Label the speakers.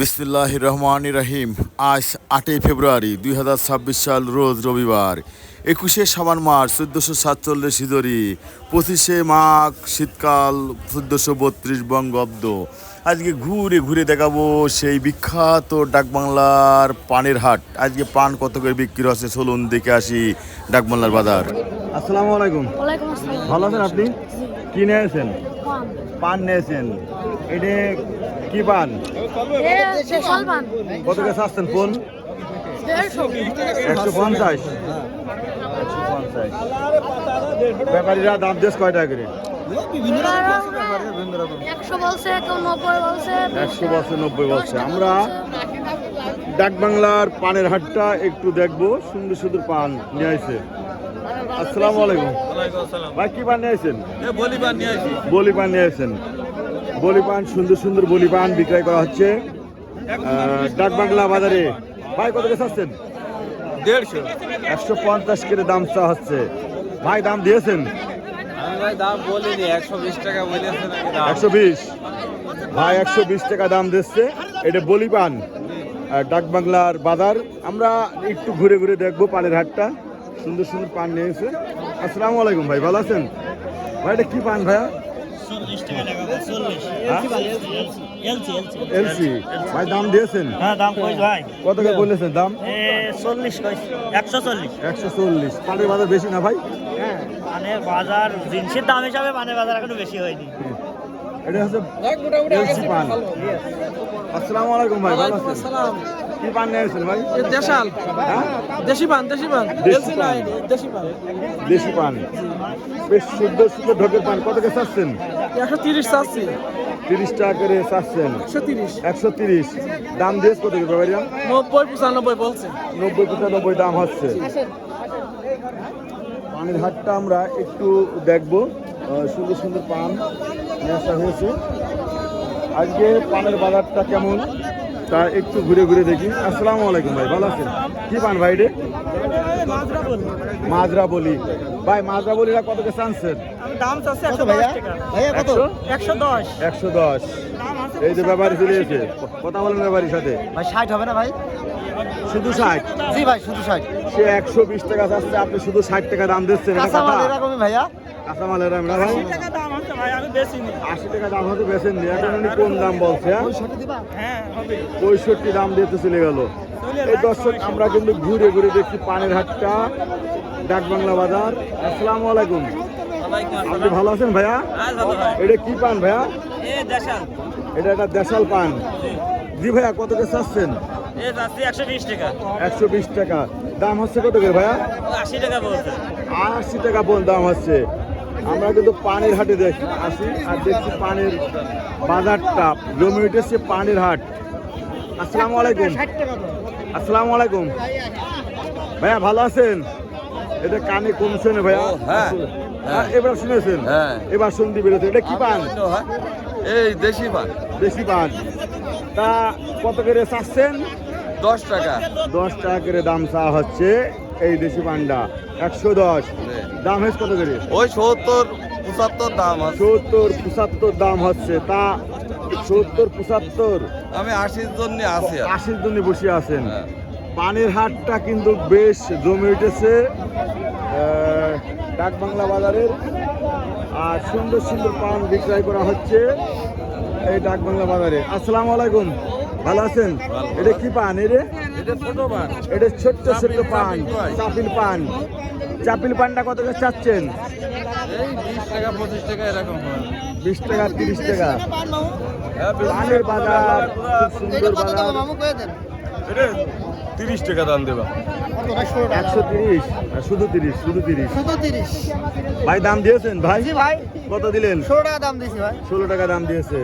Speaker 1: বিসমিল্লাহ রহমান রহিম আজ আটই ফেব্রুয়ারি দুই হাজার ছাব্বিশ সাল রোজ রবিবার একুশে সাবান মাস চোদ্দোশো সাতচল্লিশ হিজরি পঁচিশে মাঘ শীতকাল চোদ্দোশো বত্রিশ বঙ্গাব্দ। আজকে ঘুরে ঘুরে দেখাবো সেই বিখ্যাত ডাকবাংলার পানের হাট। আজকে পান কত করে বিক্রি হচ্ছে চলুন দেখে আসি ডাকবাংলার বাজার। আসসালামু আলাইকুম।
Speaker 2: ওয়ালাইকুম
Speaker 1: ভালো আছেন আপনি? কি নিয়েছেন?
Speaker 2: পান।
Speaker 1: পান নিয়েছেন। এটা কি পান? কত করে আসছেন ফোন একশো পঞ্চাশ। একশো পঞ্চাশ। ব্যাপারীরা দাম দিয়েছ কয় টাকা করে?
Speaker 2: একশো বলছে নব্বই বলছে
Speaker 1: বছর নব্বই বছর আমরা ডাক বাংলার পানের হাটটা একটু দেখব। সুন্দর সুন্দর পান নিয়ে আসছে আসসালামু আলাইকুম। ভাই কি পান নিয়ে আসছেন
Speaker 3: বলিবার নিয়ে আসি
Speaker 1: বলি পান নিয়ে আসছেন বলি পান সুন্দর সুন্দর বলি পান বিক্রয় করা হচ্ছে। ডাক বাংলা বাজারে। ভাই কত করে আসছেন
Speaker 3: দেড়শো।
Speaker 1: একশো পঞ্চাশ করে দাম চা হচ্ছে। ভাই দাম দিয়েছেন?
Speaker 3: একশো বিশ
Speaker 1: ভাই একশো বিশ টাকা দাম দিচ্ছে। এটা বলি পান আর ডাক বাংলার বাজার। আমরা একটু ঘুরে ঘুরে দেখব পানের হাটটা। সুন্দর সুন্দর পান নিয়েছে আসসালামু আলাইকুম ভাই ভালো আছেন? ভাই এটা কি পান ভাইয়া? এলসি ভাই দাম দিয়েছেন?
Speaker 4: হ্যাঁ দাম কই ভাই?
Speaker 1: কত করে বলেছেন দাম? পানের বাজার বেশি না ভাই?
Speaker 4: মানে বাজার জিনিসের দাম হিসাবে মানে বাজার এখনও বেশি হয়নি।
Speaker 1: এটা হচ্ছে আসসালামু আলাইকুম ভাই ভালো আছেন? কি পান নিয়েছেন ভাই?
Speaker 3: দেশাল।
Speaker 1: হ্যাঁ?
Speaker 3: দেশি পান দেশি পান।
Speaker 1: দেশি পান।
Speaker 3: দেশি পান।
Speaker 1: দেশি পান। বেশ সুন্দর সুন্দর ঢোকের পান। কত করে চাচ্ছেন?
Speaker 3: একশো তিরিশ চাচ্ছি।
Speaker 1: তিরিশ টাকা করে চাচ্ছেন।
Speaker 3: একশো তিরিশ।
Speaker 1: একশো তিরিশ। দাম দিয়েছে কত করে ব্যাপারিয়া
Speaker 3: নব্বই পঁচানব্বই বলছে।
Speaker 1: নব্বই পঁচানব্বই দাম হচ্ছে। পানির হাটটা আমরা একটু দেখব। সুন্দর সুন্দর পান নিয়ে আসা হয়েছে। আজকে পানের বাজারটা কেমন? তা একটু ঘুরে ঘুরে দেখি। আসসালামু আলাইকুম ভাই ভালো আছেন? কি পান ভাই রে? মাজরা বলি। ভাই মাজরা বলিরা কত কে চান্সের
Speaker 4: দাম চাচ্ছে একশো ভাইয়া? ভাইয়া
Speaker 1: কত?
Speaker 4: একশো? দশ।
Speaker 1: একশো দশ। এই যে ব্যাপারী চলে এসে। কথা বলেন ব্যাপারীর সাথে।
Speaker 5: ভাই ষাট হবে না ভাই?
Speaker 1: শুধু ষাট?
Speaker 5: জি ভাই শুধু ষাট।
Speaker 1: সে একশো বিশ টাকা চাচ্ছে আপনি শুধু ষাট টাকা দাম দিচ্ছেন এটা কথা?
Speaker 5: এরকমই ভাইয়া।
Speaker 1: কাঁচামালের দাম না ভাই
Speaker 4: টাকা দাম আছে ভাই আমি বেশি নি
Speaker 1: আশি টাকা দাম হতে বেছেন নি এখন উনি কোন দাম বলছে হ্যাঁ?
Speaker 4: হ্যাঁ
Speaker 1: পঁয়ষট্টি দাম দিতে চলে গেল। এই দর্শক আমরা কিন্তু ঘুরে ঘুরে দেখছি পানের হাটটা ডাক বাংলা বাজার। আসসালামু আলাইকুম আপনি ভালো আছেন ভাইয়া? এটা কি পান ভাইয়া? এটা একটা দেশাল পান। জি। ভাইয়া কত করে চাচ্ছেন?
Speaker 4: একশো বিশ টাকা।
Speaker 1: একশো বিশ টাকা। দাম হচ্ছে কত করে ভাইয়া?
Speaker 4: আশি টাকা বলছে।
Speaker 1: আশি টাকা দাম হচ্ছে। আমরা কিন্তু পানির হাটে দেখি আসি আর দেখছি পানির বাজারটা। জমি উঠেছে পানির হাট। আসসালামু আলাইকুম। আসসালামু আলাইকুম। ভাইয়া ভালো আছেন? এটা কানে কমছে না ভাইয়া?
Speaker 3: হ্যাঁ,
Speaker 1: হ্যাঁ, এবার শুনেছেন?
Speaker 3: হ্যাঁ।
Speaker 1: এবার শুনতে বেরোছে এটা কি পান?
Speaker 3: এই দেশি পান।
Speaker 1: বেশি পান। তা কত করে চাচ্ছেন?
Speaker 3: দশ টাকা।
Speaker 1: দশ টাকা করে দাম চাওয়া হচ্ছে। এই দেশি পান্ডা একশো দশ। দাম হচ্ছে কত করে?
Speaker 3: ওই সত্তর পঁচাত্তর দাম
Speaker 1: সত্তর পঁচাত্তর দাম হচ্ছে। তা সত্তর পঁচাত্তর।
Speaker 3: আমি আশির জন্য আছি
Speaker 1: আশির জন্য বসে আছেন।
Speaker 3: হ্যাঁ।
Speaker 1: পানির হাটটা কিন্তু বেশ জমে উঠেছে ডাক বাংলা বাজারের। আর সুন্দর সুন্দর পান বিক্রয় করা হচ্ছে এই ডাক বাংলা বাজারে। আসসালামু আলাইকুম। ভালো আছেন? এটা কি পান? এরে
Speaker 3: এটা?
Speaker 1: এটা ছোট্ট ছোট্ট পান।
Speaker 3: চাপিল?
Speaker 1: পান। চাপিল পানটা কত করে চাচ্ছেন?
Speaker 3: এই বিশ টাকা পঁচিশ টাকা এরকম
Speaker 1: বিশ টাকা তিরিশ টাকা।
Speaker 3: হ্যাঁ,
Speaker 1: পানের বাজার সুন্দর বাজার।
Speaker 3: তিরিশ টাকা দাম দেবা।
Speaker 1: একশো তিরিশ। শুধু তিরিশ শুধু তিরিশ।
Speaker 5: শুধু তিরিশ।
Speaker 1: ভাই দাম দিয়েছেন? ভাই
Speaker 5: ভাই।
Speaker 1: কত দিলেন?
Speaker 5: ষোলো টাকা দাম দিয়েছি ভাই।
Speaker 1: ষোলো টাকা দাম দিয়েছে।